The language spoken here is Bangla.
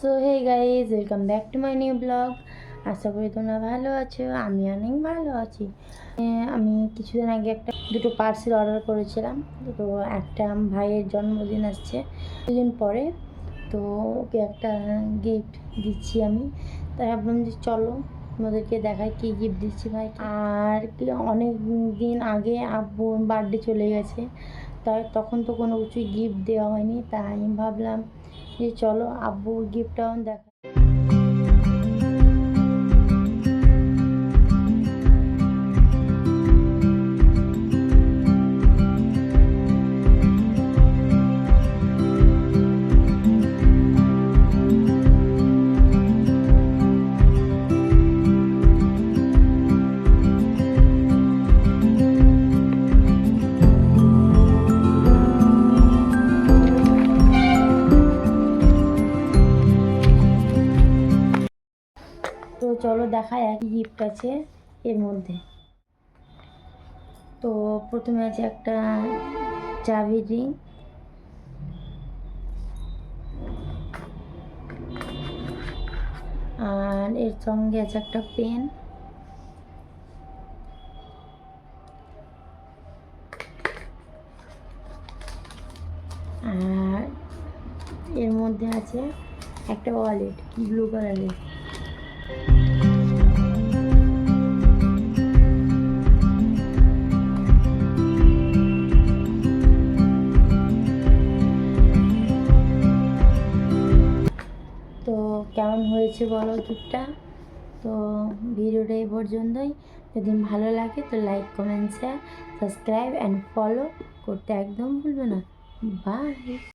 So hey guys welcome back to my new blog আশা করি তোমরা ভালো আছো, আমি অনেক ভালো আছি। আমি কিছুদিন আগে একটা, দুটো পার্সেল অর্ডার করেছিলাম। তো একটা ভাইয়ের জন্মদিন আসছে। দুদিন পরে, তো ওকে একটা গিফট দিচ্ছি আমি। তাই ভাবলাম যে চলো, তোমাদেরকে দেখায় কী গিফট দিচ্ছি ভাই আর কি, অনেক দিন আগে আব্বুর বার্থডে চলে গেছে। তাই তখন তো কোনো কিছু গিফট দেওয়া হয়নি, তাই আমি ভাবলাম যে চলো আব্বু গিফটটাও দেখা তো চলো দেখাই একই গিফট আছে এর মধ্যে। তো প্রথমে আছে একটা চাবি রিং আর এর সঙ্গে আছে একটা পেন আর এর মধ্যে আছে একটা ওয়ালেট ব্লু কালারের কেমন হয়েছে বলো গিফটটা তো ভিডিওটা এই পর্যন্তই। যদি ভালো লাগে তো like, comment share subscribe and follow করতে একদম ভুলবে না। বাই